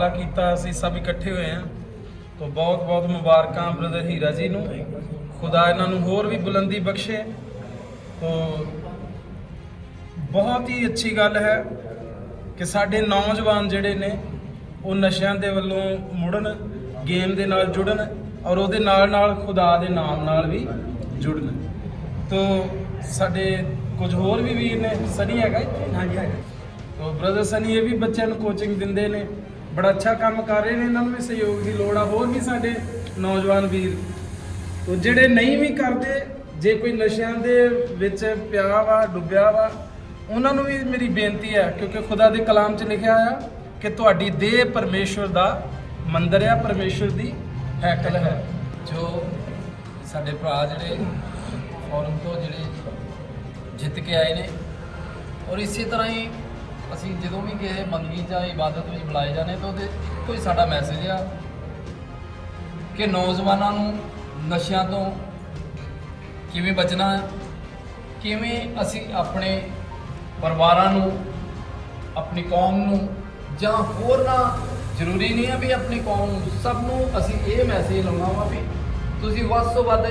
ਉਪਰਾਲਾ ਕੀਤਾ ਅਸੀਂ ਸਭ ਇਕੱਠੇ ਹੋਏ ਹਾਂ। ਤੋਂ ਬਹੁਤ ਬਹੁਤ ਮੁਬਾਰਕਾਂ ਬ੍ਰਦਰ ਹੀਰਾ ਜੀ ਨੂੰ। ਖੁਦਾ ਇਹਨਾਂ ਨੂੰ ਹੋਰ ਵੀ ਬੁਲੰਦੀ ਬਖਸ਼ੇ। ਤੋਂ ਬਹੁਤ ਹੀ ਅੱਛੀ ਗੱਲ ਹੈ ਕਿ ਸਾਡੇ ਨੌਜਵਾਨ ਜਿਹੜੇ ਨੇ ਉਹ ਨਸ਼ਿਆਂ ਦੇ ਵੱਲੋਂ ਮੁੜਨ ਗੇਮ ਦੇ ਨਾਲ ਜੁੜਨ ਔਰ ਉਹਦੇ ਨਾਲ ਨਾਲ ਖੁਦਾ ਦੇ ਨਾਮ ਨਾਲ ਵੀ ਜੁੜਨ। ਤੋਂ ਸਾਡੇ ਕੁਝ ਹੋਰ ਵੀ ਵੀਰ ਨੇ ਸਨੀ ਹੈਗਾ ਇੱਥੇ? ਹਾਂਜੀ ਤੋ ਬ੍ਰਦਰ ਸਨੀ ਇਹ ਵੀ ਬੱਚਿਆਂ ਨੂੰ ਕੋਚਿੰਗ ਦਿੰਦੇ ਨੇ। ਬੜਾ ਅੱਛਾ ਕੰਮ ਕਰ ਰਹੇ ਨੇ, ਇਹਨਾਂ ਨੂੰ ਵੀ ਸਹਿਯੋਗ ਦੀ ਲੋੜ ਆ, ਹੋਰ ਵੀ ਸਾਡੇ ਨੌਜਵਾਨ ਵੀਰ। ਤੋ ਜਿਹੜੇ ਨਹੀਂ ਵੀ ਕਰਦੇ, ਜੇ ਕੋਈ ਨਸ਼ਿਆਂ ਦੇ ਵਿੱਚ ਪਿਆ ਵਾ, ਡੁੱਬਿਆ ਵਾ, ਉਹਨਾਂ ਨੂੰ ਵੀ ਮੇਰੀ ਬੇਨਤੀ ਹੈ ਕਿਉਂਕਿ ਖੁਦਾ ਦੇ ਕਲਾਮ 'ਚ ਲਿਖਿਆ ਆ ਕਿ ਤੁਹਾਡੀ ਦੇਹ ਪਰਮੇਸ਼ਵਰ ਦਾ ਮੰਦਰ ਆ, ਪਰਮੇਸ਼ਵਰ ਦੀ ਹੈਕਲ ਹੈ। ਜੋ ਸਾਡੇ ਭਰਾ ਜਿਹੜੇ ਫੋਰਮ ਤੋਂ ਜਿਹੜੇ ਜਿੱਤ ਕੇ ਆਏ ਨੇ, ਔਰ ਇਸੇ ਤਰ੍ਹਾਂ ਹੀ ਅਸੀਂ ਜਦੋਂ ਵੀ ਕਿਸੇ ਮੰਗੀ ਜਾਂ ਇਬਾਦਤ ਵਿੱਚ ਬੁਲਾਏ ਜਾਂਦੇ ਤਾਂ ਉਹਦੇ ਇੱਕੋ ਹੀ ਸਾਡਾ ਮੈਸੇਜ ਆ ਕਿ ਨੌਜਵਾਨਾਂ ਨੂੰ ਨਸ਼ਿਆਂ ਤੋਂ ਕਿਵੇਂ ਬਚਣਾ ਕਿਵੇਂ ਅਸੀਂ ਆਪਣੇ ਪਰਿਵਾਰਾਂ ਨੂੰ, ਆਪਣੀ ਕੌਮ ਨੂੰ ਜਾਂ ਹੋਰ ਨਾ ਜ਼ਰੂਰੀ ਨਹੀਂ ਹੈ ਵੀ ਆਪਣੀ ਕੌਮ ਨੂੰ, ਸਭ ਨੂੰ ਅਸੀਂ ਇਹ ਮੈਸੇਜ ਲਾਉਣਾ ਵਾ ਵੀ ਤੁਸੀਂ ਵੱਧ ਤੋਂ ਵੱਧ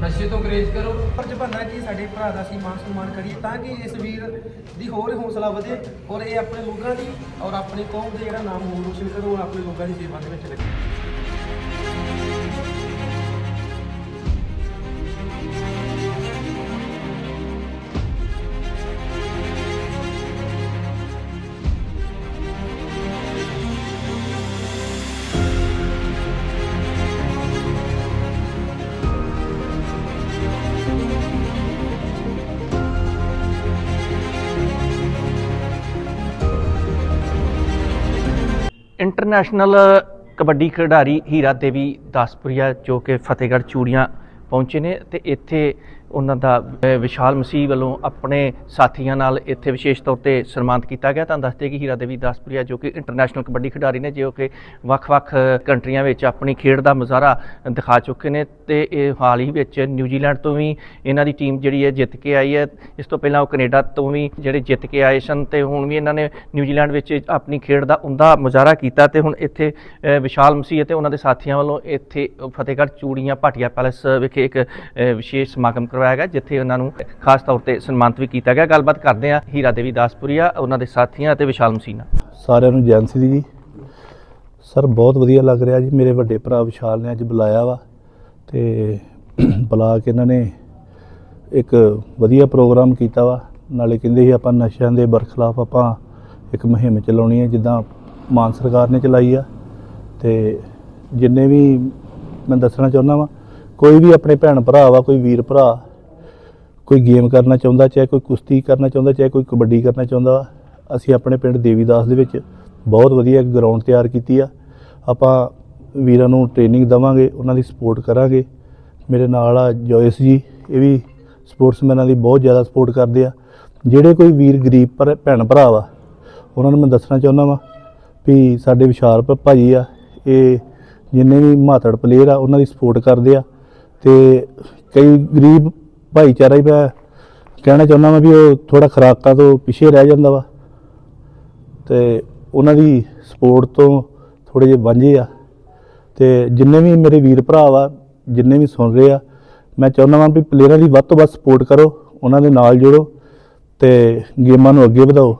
ਨਸ਼ੇ ਤੋਂ ਗਰੇਜ ਕਰੋ। ਫਰਜ਼ ਬਣਦਾ ਕਿ ਸਾਡੇ ਭਰਾ ਦਾ ਅਸੀਂ ਮਾਨ ਸਨਮਾਨ ਕਰੀਏ ਤਾਂ ਕਿ ਇਸ ਵੀਰ ਦੀ ਹੋਰ ਹੌਸਲਾ ਵਧੇ ਔਰ ਇਹ ਆਪਣੇ ਲੋਕਾਂ ਦੀ ਔਰ ਆਪਣੇ ਕੌਮ ਦੇ ਜਿਹੜਾ ਨਾਮ ਹੋਰ ਰੋਸ਼ਨ ਕਰੋ ਔਰ ਆਪਣੇ ਲੋਕਾਂ ਦੀ ਸੇਵਾ ਦੇ ਵਿੱਚ ਲੱਗੇ। ਇੰਟਰਨੈਸ਼ਨਲ ਕਬੱਡੀ ਖਿਡਾਰੀ ਹੀਰਾ ਦੇਵੀ ਦਾਸਪੁਰੀਆ ਜੋ ਕਿ ਫਤਿਹਗੜ੍ਹ ਚੂੜੀਆਂ ਪਹੁੰਚੇ ਨੇ ਤੇ ਇੱਥੇ ਉਹਨਾਂ ਦਾ ਅ, ਵਿਸ਼ਾਲ ਮਸੀਹ ਵੱਲੋਂ ਆਪਣੇ ਸਾਥੀਆਂ ਨਾਲ ਇੱਥੇ ਵਿਸ਼ੇਸ਼ ਤੌਰ ਤੇ ਸਨਮਾਨਿਤ ਕੀਤਾ ਗਿਆ। ਤਾਂ ਦੱਸਦੇ ਕਿ ਹੀਰਾ ਦੇਵੀ ਦਾਸਪੁਰੀਆ ਜੋ ਕਿ ਇੰਟਰਨੈਸ਼ਨਲ ਕਬੱਡੀ ਖਿਡਾਰੀ ਨੇ ਜੋ ਕਿ ਵੱਖ-ਵੱਖ ਕੰਟਰੀਆਂ ਵਿੱਚ ਆਪਣੀ ਖੇਡ ਦਾ ਮੁਜ਼ਾਹਰਾ ਦਿਖਾ ਚੁੱਕੇ ਨੇ ਤੇ ਇਹ ਹਾਲ ਹੀ ਵਿੱਚ ਨਿਊਜ਼ੀਲੈਂਡ ਤੋਂ ਵੀ ਇਹਨਾਂ ਦੀ ਟੀਮ ਜਿਹੜੀ ਹੈ ਜਿੱਤ ਕੇ ਆਈ ਹੈ। ਇਸ ਤੋਂ ਪਹਿਲਾਂ ਉਹ ਕੈਨੇਡਾ ਤੋਂ ਵੀ ਜਿਹੜੇ ਜਿੱਤ ਕੇ ਆਏ ਸਨ ਤੇ ਹੁਣ ਵੀ ਇਹਨਾਂ ਨੇ ਨਿਊਜ਼ੀਲੈਂਡ ਵਿੱਚ ਆਪਣੀ ਖੇਡ ਦਾ ਉੰਦਾ ਮੁਜ਼ਾਹਰਾ ਕੀਤਾ ਤੇ ਹੁਣ ਇੱਥੇ ਵਿਸ਼ਾਲ ਮਸੀਹ ਅਤੇ ਉਹਨਾਂ ਦੇ ਸਾਥੀਆਂ ਵੱਲੋਂ ਇੱਥੇ ਫਤਿਹਗੜ੍ਹ ਚੂੜੀਆਂ ਭਾਟੀਆ ਪੈਲਸ ਵਿਖੇ ਇੱਕ ਵਿਸ਼ੇਸ਼ ਸਮਾਗਮ ਕਰਵਾਇਆ ਗਿਆ, ਜਿੱਥੇ ਉਹਨਾਂ ਨੂੰ ਖਾਸ ਤੌਰ ਤੇ ਸਨਮਾਨਿਤ ਵੀ ਕੀਤਾ ਗਿਆ। ਗੱਲਬਾਤ ਕਰਦੇ ਹਾਂ ਹੀਰਾ ਦੇਵੀ ਦਾਸਪੁਰੀਆ, ਉਹਨਾਂ ਦੇ ਸਾਥੀਆਂ ਅਤੇ ਵਿਸ਼ਾਲ ਮਸੀਨਾ। ਸਾਰਿਆਂ ਨੂੰ ਜੈਨ ਸੀ ਜੀ। ਸਰ, ਬਹੁਤ ਵਧੀਆ ਲੱਗ ਰਿਹਾ ਜੀ। ਮੇਰੇ ਵੱਡੇ ਭਰਾ ਵਿਸ਼ਾਲ ਨੇ ਅੱਜ ਬੁਲਾਇਆ ਵਾ ਤੇ ਬੁਲਾ ਕੇ ਇਹਨਾਂ ਨੇ ਇੱਕ ਵਧੀਆ ਪ੍ਰੋਗਰਾਮ ਕੀਤਾ ਵਾ। ਨਾਲੇ ਕਹਿੰਦੇ ਸੀ ਆਪਾਂ ਨਸ਼ਿਆਂ ਦੇ ਬਰਖਲਾਫ ਆਪਾਂ ਇੱਕ ਮੁਹਿੰਮ ਚਲਾਉਣੀ ਹੈ, ਜਿੱਦਾਂ ਮਾਨ ਸਰਕਾਰ ਨੇ ਚਲਾਈ ਆ। ਤੇ ਜਿੰਨੇ ਵੀ ਮੈਂ ਦੱਸਣਾ ਚਾਹੁੰਦਾ ਵਾਂ, ਕੋਈ ਵੀ ਆਪਣੇ ਭੈਣ ਭਰਾ ਵਾ, ਕੋਈ ਵੀਰ ਭਰਾ ਕੋਈ ਗੇਮ ਕਰਨਾ ਚਾਹੁੰਦਾ, ਚਾਹੇ ਕੋਈ ਕੁਸ਼ਤੀ ਕਰਨਾ ਚਾਹੁੰਦਾ, ਚਾਹੇ ਕੋਈ ਕਬੱਡੀ ਕਰਨਾ ਚਾਹੁੰਦਾ, ਅਸੀਂ ਆਪਣੇ ਪਿੰਡ ਦੇਵੀਦਾਸ ਦੇ ਵਿੱਚ ਬਹੁਤ ਵਧੀਆ ਇੱਕ ਗਰਾਊਂਡ ਤਿਆਰ ਕੀਤੀ ਆ। ਆਪਾਂ ਵੀਰਾਂ ਨੂੰ ਟ੍ਰੇਨਿੰਗ ਦਵਾਂਗੇ, ਉਹਨਾਂ ਦੀ ਸਪੋਰਟ ਕਰਾਂਗੇ। ਮੇਰੇ ਨਾਲ ਆ ਜੋਇਸ ਜੀ, ਇਹ ਵੀ ਸਪੋਰਟਸਮੈਨਾਂ ਦੀ ਬਹੁਤ ਜ਼ਿਆਦਾ ਸਪੋਰਟ ਕਰਦੇ ਆ। ਜਿਹੜੇ ਕੋਈ ਵੀਰ ਗਰੀਬ ਪਰ, ਭੈਣ ਭਰਾ ਵਾ, ਉਹਨਾਂ ਨੂੰ ਮੈਂ ਦੱਸਣਾ ਚਾਹੁੰਦਾ ਵਾਂ ਵੀ ਸਾਡੇ ਵਿਸ਼ਾਲ ਭ- ਭਾਜੀ ਆ, ਇਹ ਜਿੰਨੇ ਵੀ ਮਾਤੜ ਪਲੇਅਰ ਆ, ਉਹਨਾਂ ਦੀ ਸਪੋਰਟ ਕਰਦੇ ਆ। ਤੇ ਕਈ ਗਰੀਬ ਭਾਈਚਾਰਾ ਹੀ ਮੈਂ ਕਹਿਣਾ ਚਾਹੁੰਦਾ ਮੈਂ ਵੀ ਉਹ ਥੋੜਾ ਖੁਰਾਕਾਂ ਤੋਂ ਪਿੱਛੇ ਰਹਿ ਜਾਂਦਾ ਵਾ। ਤੇ ਉਹਨਾਂ ਦੀ ਸਪੋਰਟ ਤੋਂ ਥੋੜੇ ਜਿਹੇ ਵਾਂਝੇ ਆ। ਤੇ ਜਿੰਨੇ ਵੀ ਮੇਰੇ ਵੀਰ ਭਰਾ ਵਾ, ਜਿੰਨੇ ਵੀ ਸੁਣ ਰਹੇ ਆ, ਮੈਂ ਚਾਹੁੰਦਾ ਵਾਂ ਵੀ ਪਲੇਅਰਾਂ ਦੀ ਵੱਧ ਤੋਂ ਵੱਧ ਸਪੋਰਟ ਕਰੋ, ਉਹਨਾਂ ਦੇ ਨਾਲ ਜੁੜੋ ਤੇ ਗੇਮਾਂ ਨੂੰ ਅੱਗੇ ਵਧਾਓ।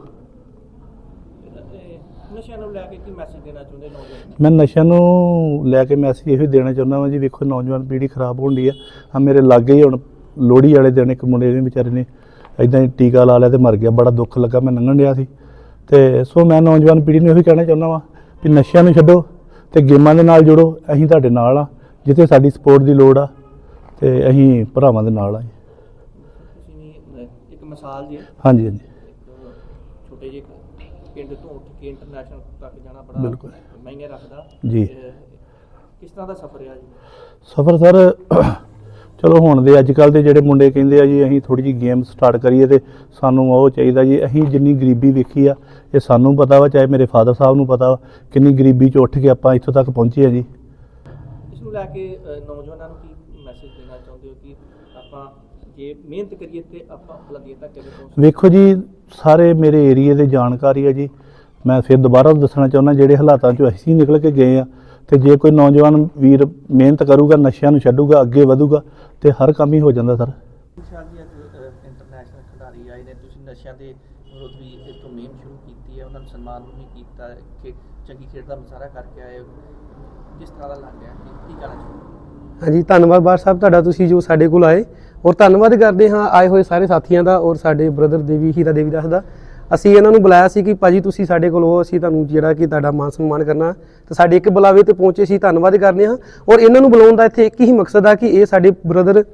ਨਸ਼ਿਆਂ ਨੂੰ ਲੈ ਕੇ ਕੀ ਮੈਸੇਜ ਦੇਣਾ ਚਾਹੁੰਦੇ ਨੌਜਵਾਨ ਮੈਂ ਨਸ਼ਿਆਂ ਨੂੰ ਲੈ ਕੇ ਮੈਸੇਜ ਇਹੋ ਹੀ ਦੇਣਾ ਚਾਹੁੰਦਾ ਵਾਂ ਜੀ, ਵੇਖੋ ਨੌਜਵਾਨ ਪੀੜ੍ਹੀ ਖਰਾਬ ਹੋਣ ਡਈ ਆ। ਆ ਮੇਰੇ ਲਾਗੇ ਹੀ ਹੁਣ ਲੋਹੜੀ ਵਾਲੇ ਦਿਨ ਇੱਕ ਮੁੰਡੇ ਨੇ ਵਿਚਾਰੇ ਨੇ ਐਦਾਂ ਹੀ ਟੀਕਾ ਲਾ ਲਿਆ ਤੇ ਮਰ ਗਿਆ ਬੜਾ ਦੁੱਖ ਲੱਗਾ ਮੈਂ ਲੰਘਣ ਡਿਆ ਸੀ ਤੇ ਸੋ ਮੈਂ ਨੌਜਵਾਨ ਪੀੜ੍ਹੀ ਨੂੰ ਇਹੋ ਕਹਿਣਾ ਚਾਹੁੰਦਾ ਵਾਂ ਵੀ ਨਸ਼ਿਆਂ ਨੂੰ ਛੱਡੋ ਤੇ ਗੇਮਾਂ ਦੇ ਨਾਲ ਜੁੜੋ ਅਸੀਂ ਤੁਹਾਡੇ ਨਾਲ ਆ ਜਿੱਥੇ ਸਾਡੀ ਸਪੋਰਟ ਦੀ ਲੋੜ ਆ ਤੇ ਅਸੀਂ ਭਰਾਵਾਂ ਦੇ ਨਾਲ ਆ ਜੀ। ਤੁਸੀਂ ਇੱਕ ਮਿਸਾਲ ਜੀ ਹਾਂਜੀ ਹਾਂਜੀ ਛੋਟੇ ਜਿਹੇ ਪਿੰਡ ਤੋਂ ਉੱਠ ਕੇ ਇੰਟਰਨੈਸ਼ਨਲ ਤੱਕ ਜਾਣਾ ਬੜਾ ਬਿਲਕੁਲ। ਮਾਇਨੇ ਰੱਖਦਾ ਜੀ। ਕਿਸ ਤਰ੍ਹਾਂ ਦਾ ਸਫ਼ਰ ਰਿਹਾ ਜੀ ਸਫਰ ਸਰ ਚਲੋ ਹੁਣ ਦੇ ਅੱਜ ਕੱਲ ਦੇ ਜਿਹੜੇ ਮੁੰਡੇ ਕਹਿੰਦੇ ਆ ਜੀ ਅਸੀਂ ਥੋੜੀ ਜਿਹੀ ਗੇਮ ਸਟਾਰਟ ਕਰੀਏ ਤੇ ਸਾਨੂੰ ਉਹ ਚਾਹੀਦਾ ਜੀ ਅਸੀਂ ਜਿੰਨੀ ਗਰੀਬੀ ਵੇਖੀ ਆ ਇਹ ਸਾਨੂੰ ਪਤਾ ਵਾ ਚਾਹੇ ਮੇਰੇ ਫਾਦਰ ਸਾਹਿਬ ਨੂੰ ਪਤਾ ਵਾ ਕਿੰਨੀ ਗਰੀਬੀ ਚ ਉੱਠ ਕੇ ਆਪਾਂ ਇੱਥੋਂ ਤੱਕ ਪਹੁੰਚੇ ਆ ਜੀ। ਇਸ ਨੂੰ ਲੈ ਕੇ ਨੌਜਵਾਨਾਂ ਨੂੰ ਕੀ ਮੈਸੇਜ ਦੇਣਾ ਚਾਹੁੰਦੇ ਹੋ ਕਿ ਆਪਾਂ ਜੇ ਮਿਹਨਤ ਕਰੀਏ ਤੇ ਆਪਾਂ ਬੁਲੰਦੀਆਂ ਤੱਕ ਕਿਵੇਂ ਪਹੁੰਚ ਵੇਖੋ ਜੀ ਸਾਰੇ ਮੇਰੇ ਏਰੀਏ ਦੇ ਜਾਣਕਾਰੀ ਆ ਜੀ। ਮੈਂ ਫਿਰ ਦੁਬਾਰਾ ਦੱਸਣਾ ਚਾਹੁੰਦਾ ਜਿਹੜੇ ਹਾਲਾਤਾਂ 'ਚੋਂ ਅਸੀਂ ਨਿਕਲ ਕੇ ਗਏ ਆ ਤੇ ਜੇ ਕੋਈ ਨੌਜਵਾਨ ਵੀਰ ਮਿਹਨਤ ਕਰੂਗਾ ਨਸ਼ਿਆਂ ਨੂੰ ਛੱਡੂਗਾ ਅੱਗੇ ਵਧੂਗਾ ਤੇ ਹਰ ਕੰਮ ਹੀ ਹੋ ਜਾਂਦਾ ਸਰ। ਵਿਸ਼ਾਲ ਜੀ ਅੱਜ ਇੰਟਰਨੈਸ਼ਨਲ ਖਿਡਾਰੀ ਆਏ ਨੇ ਤੁਸੀਂ ਨਸ਼ਿਆਂ ਦੇ ਵਿਰੁੱਧ ਵੀ ਇੱਕ ਮੁਹਿੰਮ ਸ਼ੁਰੂ ਕੀਤੀ ਹੈ ਉਹਨਾਂ ਨੂੰ ਸਨਮਾਨ ਵੀ ਕੀਤਾ ਕਿ ਚੰਗੀ ਖੇਡ ਦਾ ਮੁਜ਼ਾਹਰਾ ਕਰਕੇ ਆਏ ਹੋ। ਕਿਸ ਤਰ੍ਹਾਂ ਦਾ ਲੱਗ ਰਿਹਾ ਕੀ ਕੀ ਕਹਿਣਾ ਚਾਹੁੰਦੇ ਹਾਂਜੀ ਧੰਨਵਾਦ ਬਾਰ ਸਾਹਿਬ ਤੁਹਾਡਾ ਤੁਸੀਂ ਜੋ ਸਾਡੇ ਕੋਲ ਆਏ ਔਰ ਧੰਨਵਾਦ ਕਰਦੇ ਹਾਂ ਆਏ ਹੋਏ ਸਾਰੇ ਸਾਥੀਆਂ ਦਾ ਔਰ ਸਾਡੇ ਬ੍ਰਦਰ ਦੇਵੀ ਹੀਰਾ ਦੇਵੀ ਦਾਸ ਦਾ। ਅਸੀਂ ਇਹਨਾਂ ਨੂੰ ਬੁਲਾਇਆ ਸੀ ਕਿ ਭਾਜੀ ਤੁਸੀਂ ਸਾਡੇ ਕੋਲ ਹੋ ਅਸੀਂ ਤੁਹਾਨੂੰ ਜਿਹੜਾ ਕਿ ਤੁਹਾਡਾ ਮਾਨ ਸਨਮਾਨ ਕਰਨਾ ਤੇ ਸਾਡੇ ਇੱਕ ਬੁਲਾਵੇ ਤੇ ਪਹੁੰਚੇ ਸੀ, ਧੰਨਵਾਦ ਕਰਦੇ ਹਾਂ। ਔਰ ਇਹਨਾਂ ਨੂੰ ਬੁਲਾਉਣ ਦਾ ਇੱਥੇ ਇੱਕ ਹੀ ਮਕਸਦ ਆ ਕਿ ਇਹ ਸਾਡੇ ਬ੍ਰਦਰ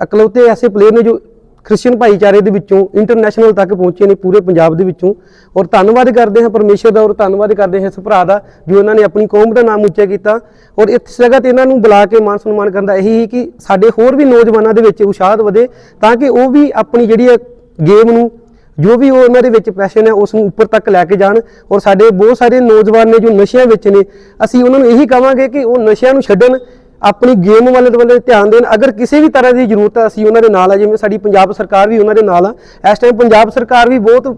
ਇਕਲੌਤੇ ਐਸੇ ਪਲੇਅਰ ਨੇ ਜੋ ਕ੍ਰਿਸਚੀਅਨ ਭਾਈਚਾਰੇ ਦੇ ਵਿੱਚੋਂ ਇੰਟਰਨੈਸ਼ਨਲ ਤੱਕ ਪਹੁੰਚੇ ਨੇ, ਪੂਰੇ ਪੰਜਾਬ ਦੇ ਵਿੱਚੋਂ। ਔਰ ਧੰਨਵਾਦ ਕਰਦੇ ਹਾਂ ਪਰਮੇਸ਼ਰ ਦਾ ਔਰ ਧੰਨਵਾਦ ਕਰਦੇ ਹਾਂ ਇਸ ਭਰਾ ਦਾ, ਜੋ ਇਹਨਾਂ ਨੇ ਆਪਣੀ ਕੌਮ ਦਾ ਨਾਮ ਉੱਚਾ ਕੀਤਾ। ਔਰ ਇਸ ਜਗ੍ਹਾ ਤੇ ਇਹਨਾਂ ਨੂੰ ਬੁਲਾ ਕੇ ਮਾਨ ਸਨਮਾਨ ਕਰਨ ਦਾ ਇਹੀ ਹੀ ਕਿ ਸਾਡੇ ਹੋਰ ਵੀ ਨੌਜਵਾਨਾਂ ਦੇ ਵਿੱਚ ਉਤਸ਼ਾਹ ਵਧੇ, ਤਾਂ ਕਿ ਉਹ ਵੀ ਆਪਣੀ ਜਿਹੜੀ ਹੈ ਗੇਮ ਨੂੰ ਜੋ ਵੀ ਉਹ ਉਹਨਾਂ ਦੇ ਵਿੱਚ ਪੈਸ਼ਨ ਹੈ ਉਸ ਨੂੰ ਉੱਪਰ ਤੱਕ ਲੈ ਕੇ ਜਾਣ। ਔਰ ਸਾਡੇ ਬਹੁਤ ਸਾਰੇ ਨੌਜਵਾਨ ਨੇ ਜੋ ਨਸ਼ਿਆਂ ਵਿੱਚ ਨੇ, ਅਸੀਂ ਉਹਨਾਂ ਨੂੰ ਇਹੀ ਕਹਾਂਗੇ ਕਿ ਉਹ ਨਸ਼ਿਆਂ ਨੂੰ ਛੱਡਣ, ਆਪਣੀ ਗੇਮ ਵਾਲੇ ਦੇ ਵੱਲ ਧਿਆਨ ਦੇਣ। ਅਗਰ ਕਿਸੇ ਵੀ ਤਰ੍ਹਾਂ ਦੀ ਜ਼ਰੂਰਤ ਹੈ ਅਸੀਂ ਉਹਨਾਂ ਦੇ ਨਾਲ ਆ, ਜਿਵੇਂ ਸਾਡੀ ਪੰਜਾਬ ਸਰਕਾਰ ਵੀ ਉਹਨਾਂ ਦੇ ਨਾਲ ਆ। ਇਸ ਟਾਈਮ ਪੰਜਾਬ ਸਰਕਾਰ ਵੀ ਬਹੁਤ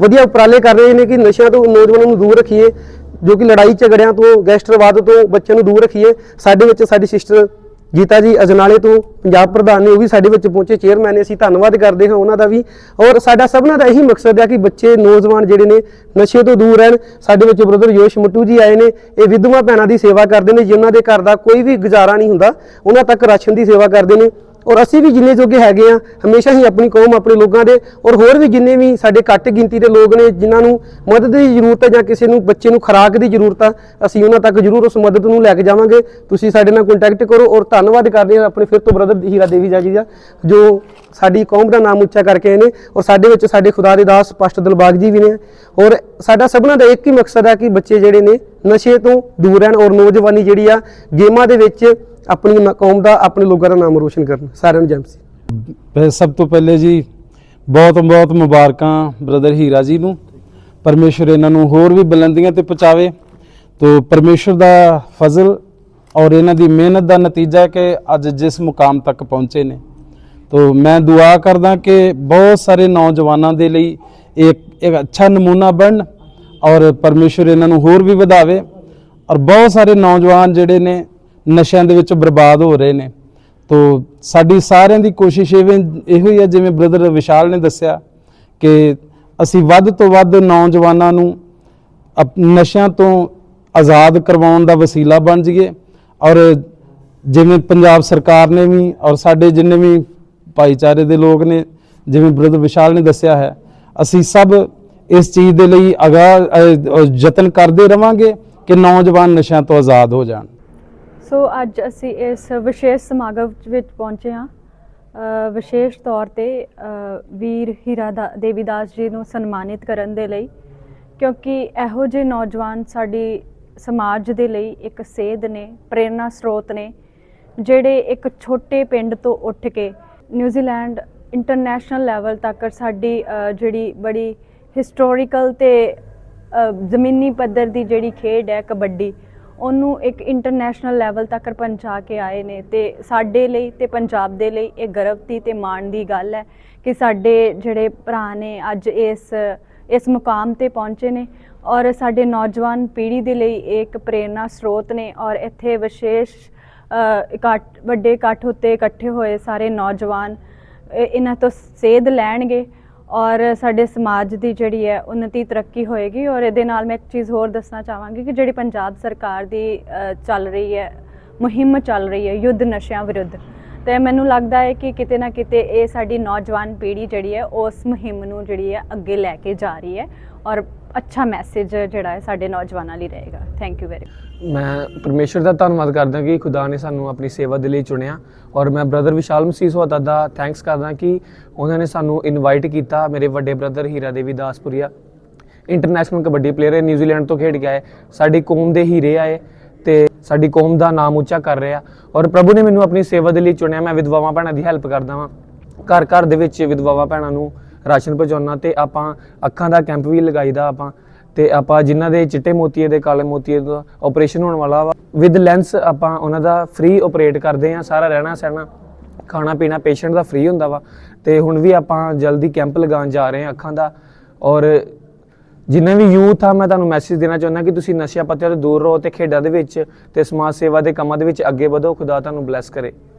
ਵਧੀਆ ਉਪਰਾਲੇ ਕਰ ਰਹੇ ਨੇ ਕਿ ਨਸ਼ਿਆਂ ਤੋਂ ਨੌਜਵਾਨਾਂ ਨੂੰ ਦੂਰ ਰੱਖੀਏ, ਜੋ ਕਿ ਲੜਾਈ ਝਗੜਿਆਂ ਤੋਂ ਗੈਸਟਰਵਾਦ ਤੋਂ ਬੱਚਿਆਂ ਨੂੰ ਦੂਰ ਰੱਖੀਏ। ਸਾਡੇ ਵਿੱਚ ਸਾਡੀ ਸਿਸਟਰ ਗੀਤਾ ਜੀ ਅਜਨਾਲੇ ਤੋਂ ਪੰਜਾਬ ਪ੍ਰਧਾਨ ਨੇ ਉਹ ਵੀ ਸਾਡੇ ਵਿੱਚ ਪਹੁੰਚੇ ਚੇਅਰਮੈਨ ਨੇ ਅਸੀਂ ਧੰਨਵਾਦ ਕਰਦੇ ਹਾਂ ਉਹਨਾਂ ਦਾ ਵੀ। ਔਰ ਸਾਡਾ ਸਭਨਾਂ ਦਾ ਇਹੀ ਮਕਸਦ ਹੈ ਕਿ ਬੱਚੇ, ਨੌਜਵਾਨ ਜਿਹੜੇ ਨੇ, ਨਸ਼ੇ ਤੋਂ ਦੂਰ ਰਹਿਣ। ਸਾਡੇ ਵਿੱਚ ਬ੍ਰਦਰ ਯੋਸ਼ ਮੱਟੂ ਜੀ ਆਏ ਨੇ, ਇਹ ਵਿਧਵਾ ਭੈਣਾਂ ਦੀ ਸੇਵਾ ਕਰਦੇ ਨੇ, ਜਿਨ੍ਹਾਂ ਦੇ ਘਰ ਦਾ ਕੋਈ ਵੀ ਗੁਜ਼ਾਰਾ ਨਹੀਂ ਹੁੰਦਾ, ਉਹਨਾਂ ਤੱਕ ਰਾਸ਼ਨ ਦੀ ਸੇਵਾ ਕਰਦੇ ਨੇ। ਔਰ ਅਸੀਂ ਵੀ ਜਿੰਨੇ ਜੋਗੇ ਹੈਗੇ ਆ, ਹਮੇਸ਼ਾ ਹੀ ਆਪਣੀ ਕੌਮ ਆਪਣੇ ਲੋਕਾਂ ਦੇ, ਔਰ ਹੋਰ ਵੀ ਜਿੰਨੇ ਵੀ ਸਾਡੇ ਘੱਟ ਗਿਣਤੀ ਦੇ ਲੋਕ ਨੇ, ਜਿਨ੍ਹਾਂ ਨੂੰ ਮਦਦ ਦੀ ਜ਼ਰੂਰਤ ਹੈ ਜਾਂ ਕਿਸੇ ਨੂੰ, ਬੱਚੇ ਨੂੰ ਖੁਰਾਕ ਦੀ ਜ਼ਰੂਰਤ ਆ, ਅਸੀਂ ਉਹਨਾਂ ਤੱਕ ਜ਼ਰੂਰ ਉਸ ਮਦਦ ਨੂੰ ਲੈ ਕੇ ਜਾਵਾਂਗੇ। ਤੁਸੀਂ ਸਾਡੇ ਨਾਲ ਕੰਟੈਕਟ ਕਰੋ ਔਰ ਧੰਨਵਾਦ ਕਰਦੇ ਹਾਂ ਆਪਣੇ ਫਿਰ ਤੋਂ ਬ੍ਰਦਰ ਹੀਰਾ ਦੇਵੀ ਜੀ ਦਾ, ਜੋ ਸਾਡੀ ਕੌਮ ਦਾ ਨਾਮ ਉੱਚਾ ਕਰਕੇ ਆਏ ਨੇ, ਔਰ ਸਾਡੇ ਵਿੱਚ ਸਾਡੇ ਖੁਦਾ ਦੇ ਦਾਸ ਪਸ਼ਟ ਦਿਲਬਾਗ ਜੀ ਵੀ ਨੇ। ਔਰ ਸਾਡਾ ਸਭਨਾਂ ਦਾ ਇੱਕ ਹੀ ਮਕਸਦ ਹੈ ਕਿ ਬੱਚੇ ਜਿਹੜੇ ਨੇ, ਨਸ਼ੇ ਤੋਂ ਦੂਰ ਰਹਿਣ ਔਰ ਨੌਜਵਾਨੀ ਜਿਹੜੀ ਆ, ਗੇਮਾਂ ਦੇ ਵਿੱਚ ਆਪਣੀ ਮ- ਕੌਮ ਦਾ ਆਪਣੇ ਲੋਕਾਂ ਦਾ ਨਾਮ ਰੋਸ਼ਨ ਕਰਨ, ਸਾਰਿਆਂ ਨੂੰ ਜੈਮਸੀ ਪਹਿ- ਸਭ ਤੋਂ ਪਹਿਲੇ ਜੀ ਬਹੁਤ ਬਹੁਤ ਮੁਬਾਰਕਾਂ ਬ੍ਰਦਰ ਹੀਰਾ ਜੀ ਨੂੰ। ਪਰਮੇਸ਼ਰ ਇਹਨਾਂ ਨੂੰ ਹੋਰ ਵੀ ਬੁਲੰਦੀਆਂ ਤੇ ਪਹੁੰਚਾਵੇ। ਤੋ ਪਰਮੇਸ਼ਰ ਦਾ ਫਜ਼ਲ ਔਰ ਇਹਨਾਂ ਦੀ ਮਿਹਨਤ ਦਾ ਨਤੀਜਾ ਹੈ ਕਿ ਅੱਜ ਜਿਸ ਮੁਕਾਮ ਤੱਕ ਪਹੁੰਚੇ ਨੇ। ਤੋ ਮੈਂ ਦੁਆ ਕਰਦਾ ਕਿ ਬਹੁਤ ਸਾਰੇ ਨੌਜਵਾਨਾਂ ਦੇ ਲਈ ਇਹ ਇੱਕ ਅੱਛਾ ਨਮੂਨਾ ਬਣਨ ਔਰ ਪਰਮੇਸ਼ਰ ਇਹਨਾਂ ਨੂੰ ਹੋਰ ਵੀ ਵਧਾਵੇ। ਔਰ ਬਹੁਤ ਸਾਰੇ ਨੌਜਵਾਨ ਜਿਹੜੇ ਨੇ ਨਸ਼ਿਆਂ ਦੇ ਵਿੱਚ ਬਰਬਾਦ ਹੋ ਰਹੇ ਨੇ। ਤੋ ਸਾਡੀ ਸਾਰਿਆਂ ਦੀ ਕੋਸ਼ਿਸ਼ ਇਵੇਂ ਇਹੋ ਹੀ ਹੈ, ਜਿਵੇਂ ਬ੍ਰਦਰ ਵਿਸ਼ਾਲ ਨੇ ਦੱਸਿਆ ਕਿ ਅਸੀਂ ਵੱਧ ਤੋਂ ਵੱਧ ਨੌਜਵਾਨਾਂ ਨੂੰ ਅਪ- ਨਸ਼ਿਆਂ ਤੋਂ ਆਜ਼ਾਦ ਕਰਵਾਉਣ ਦਾ ਵਸੀਲਾ ਬਣ ਜਾਈਏ। ਔਰ ਜਿਵੇਂ ਪੰਜਾਬ ਸਰਕਾਰ ਨੇ ਵੀ ਔਰ ਸਾਡੇ ਜਿੰਨੇ ਵੀ ਭਾਈਚਾਰੇ ਦੇ ਲੋਕ ਨੇ, ਜਿਵੇਂ ਬ੍ਰਦਰ ਵਿਸ਼ਾਲ ਨੇ ਦੱਸਿਆ ਹੈ, ਅਸੀਂ ਸਭ ਇਸ ਚੀਜ਼ ਦੇ ਲਈ ਅਗਾ ਯਤਨ ਕਰਦੇ ਰਵਾਂਗੇ ਕਿ ਨੌਜਵਾਨ ਨਸ਼ਿਆਂ ਤੋਂ ਆਜ਼ਾਦ ਹੋ ਜਾਣ। ਸੋ ਅੱਜ ਅਸੀਂ ਇਸ ਵਿਸ਼ੇਸ਼ ਸਮਾਗਮ ਵਿੱਚ ਪਹੁੰਚੇ ਹਾਂ। ਵਿਸ਼ੇਸ਼ ਤੌਰ ਤੇ ਵੀਰ ਹੀਰਾ ਦਾ ਦੇਵੀਦਾਸ ਜੀ ਨੂੰ ਸਨਮਾਨਿਤ ਕਰਨ ਦੇ ਲਈ, ਕਿਉਂਕਿ ਇਹੋ ਜਿਹੇ ਨੌਜਵਾਨ ਸਾਡੀ ਸਮਾਜ ਦੇ ਲਈ ਇੱਕ ਸੇਧ ਨੇ ਪ੍ਰੇਰਨਾ ਸਰੋਤ ਨੇ, ਜਿਹੜੇ ਇੱਕ ਛੋਟੇ ਪਿੰਡ ਤੋਂ ਉੱਠ ਕੇ ਨਿਊਜ਼ੀਲੈਂਡ ਇੰਟਰਨੈਸ਼ਨਲ ਲੈਵਲ ਤੱਕ ਸਾਡੀ ਜਿਹੜੀ ਬੜੀ ਹਿਸਟੋਰੀਕਲ ਤੇ ਜ਼ਮੀਨੀ ਪੱਧਰ ਦੀ ਜਿਹੜੀ ਖੇਡ ਹੈ, ਕਬੱਡੀ ਉਹਨੂੰ ਇੱਕ ਇੰਟਰਨੈਸ਼ਨਲ ਲੈਵਲ ਤੱਕ ਪਹੁੰਚਾ ਕੇ ਆਏ ਨੇ ਤੇ ਸਾਡੇ ਲਈ ਤੇ ਪੰਜਾਬ ਦੇ ਲਈ ਇਹ ਗਰਵ ਦੀ ਤੇ ਮਾਣ ਦੀ ਗੱਲ ਹੈ ਕਿ ਸਾਡੇ ਜਿਹੜੇ ਭਰਾ ਨੇ ਅੱਜ ਇਸ ਇਸ ਮੁਕਾਮ ਤੇ ਪਹੁੰਚੇ ਨੇ ਔਰ ਸਾਡੇ ਨੌਜਵਾਨ ਪੀੜ੍ਹੀ ਦੇ ਲਈ ਇਹ ਇੱਕ ਪ੍ਰੇਰਨਾ ਸਰੋਤ ਨੇ ਔਰ ਇੱਥੇ ਵਿਸ਼ੇਸ਼ ਇਕੱਠ, ਵੱਡੇ ਇਕੱਠ ਉੱਤੇ ਇਕੱਠੇ ਹੋਏ ਸਾਰੇ ਨੌਜਵਾਨ ਇਹਨਾਂ ਤੋਂ ਸੇਧ ਲੈਣਗੇ ਔਰ ਸਾਡੇ ਸਮਾਜ ਦੀ ਜਿਹੜੀ ਹੈ ਉન્નਤੀ ਤਰੱਕੀ ਹੋਏਗੀ ਔਰ ਇਹਦੇ ਨਾਲ ਮੈਂ ਇੱਕ ਚੀਜ਼ ਹੋਰ ਦੱਸਣਾ ਚਾਹਾਂਗੀ ਕਿ ਜਿਹੜੀ ਪੰਜਾਬ ਸਰਕਾਰ ਦੀ ਚੱਲ ਰਹੀ ਹੈ, ਮੁਹਿੰਮ ਚੱਲ ਰਹੀ ਹੈ, ਯੁੱਧ ਨਸ਼ਿਆਂ ਵਿਰੁੱਧ, ਤੇ ਮੈਨੂੰ ਲੱਗਦਾ ਹੈ ਕਿ ਕਿਤੇ ਨਾ ਕਿਤੇ ਇਹ ਸਾਡੀ ਨੌਜਵਾਨ ਪੀੜ੍ਹੀ ਜਿਹੜੀ ਹੈ ਉਸ ਮੁਹਿੰਮ ਨੂੰ ਜਿਹੜੀ ਹੈ ਅੱਗੇ ਲੈ ਕੇ ਜਾ ਰਹੀ ਹੈ ਔਰ ਅੱਛਾ ਮੈਸੇਜ ਜਿਹੜਾ ਹੈ ਸਾਡੇ ਨੌਜਵਾਨਾਂ ਲਈ ਰਹੇਗਾ। ਥੈਂਕ ਯੂ ਵੈਰੀ ਮੈਂ ਪਰਮੇਸ਼ਰ ਦਾ ਧੰਨਵਾਦ ਕਰਦਾ ਕਿ ਖੁਦਾ ਨੇ ਸਾਨੂੰ ਆਪਣੀ ਸੇਵਾ ਦੇ ਲਈ ਚੁਣਿਆ ਔਰ ਮੈਂ ਬ੍ਰਦਰ ਵਿਸ਼ਾਲ ਮਸੀਹ ਸੋਤਾ ਦਾ ਥੈਂਕਸ ਕਰਦਾ ਕਿ ਉਹਨਾਂ ਨੇ ਸਾਨੂੰ ਇਨਵਾਈਟ ਕੀਤਾ। ਮੇਰੇ ਵੱਡੇ brother Heera Devi Daspuria international kabaddi player ਹੈ ਨਿਊਜ਼ੀਲੈਂਡ ਤੋਂ ਖੇਡ ਕੇ ਆਏ। ਸਾਡੀ ਕੌਮ ਦੇ ਹੀਰੇ ਆਏ ਤੇ ਸਾਡੀ ਕੌਮ ਦਾ ਨਾਮ ਉੱਚਾ ਕਰ ਰਿਹਾ ਔਰ ਪ੍ਰਭੂ ਨੇ ਮੈਨੂੰ ਆਪਣੀ ਸੇਵਾ ਦੇ ਲਈ ਚੁਣਿਆ। ਮੈਂ ਵਿਧਵਾਵਾਂ ਭੈਣਾਂ ਦੀ ਹੈਲਪ ਕਰਦਾ ਵਾਂ। ਘਰ ਘਰ ਦੇ ਵਿੱਚ ਵਿਧਵਾਵਾਂ ਭੈਣਾਂ ਨੂੰ ਰਾਸ਼ਨ ਪਹੁੰਚਾਉਣਾ ਤੇ ਆਪਾਂ ਅੱਖਾਂ ਦਾ ਕੈਂਪ ਵੀ ਲਗਾਈਦਾ ਆਪਾਂ। ਤੇ ਆਪਾਂ ਜਿਨ੍ਹਾਂ ਦੇ ਚਿੱਟੇ ਮੋਤੀਏ ਦੇ, ਕਾਲੇ ਮੋਤੀਏ ਦਾ ਆਪਰੇਸ਼ਨ ਹੋਣ ਵਾਲਾ ਵਾ ਵਿਦ ਲੈਂਸ ਆਪਾਂ ਉਹਨਾਂ ਦਾ ਫ੍ਰੀ ਆਪਰੇਟ ਕਰਦੇ ਆ ਸਾਰਾ ਰਹਿਣਾ ਸਹਿਣਾ, ਖਾਣਾ ਪੀਣਾ ਪੇਸ਼ੈਂਟ ਦਾ ਫ੍ਰੀ ਹੁੰਦਾ ਵਾ। ਤੇ ਹੁਣ ਵੀ ਆਪਾਂ ਜਲਦੀ ਕੈਂਪ ਲਗਾਉਣ ਜਾ ਰਹੇ ਹਾਂ ਅੱਖਾਂ ਦਾ। ਔਰ ਜਿੰਨੇ ਵੀ ਯੂਥ ਆ, ਮੈਂ ਤੁਹਾਨੂੰ ਮੈਸੇਜ ਦੇਣਾ ਚਾਹੁੰਦਾ ਕਿ ਤੁਸੀਂ ਨਸ਼ਿਆਂ ਪੱਤਿਆਂ ਤੋਂ ਦੂਰ ਰਹੋ ਤੇ ਖੇਡਾਂ ਦੇ ਵਿੱਚ ਤੇ ਸਮਾਜ ਸੇਵਾ ਦੇ ਕੰਮਾਂ ਦੇ ਵਿੱਚ ਅੱਗੇ ਵਧੋ। ਖੁਦਾ ਤੁਹਾਨੂੰ ਬਲੈਸ ਕਰੇ।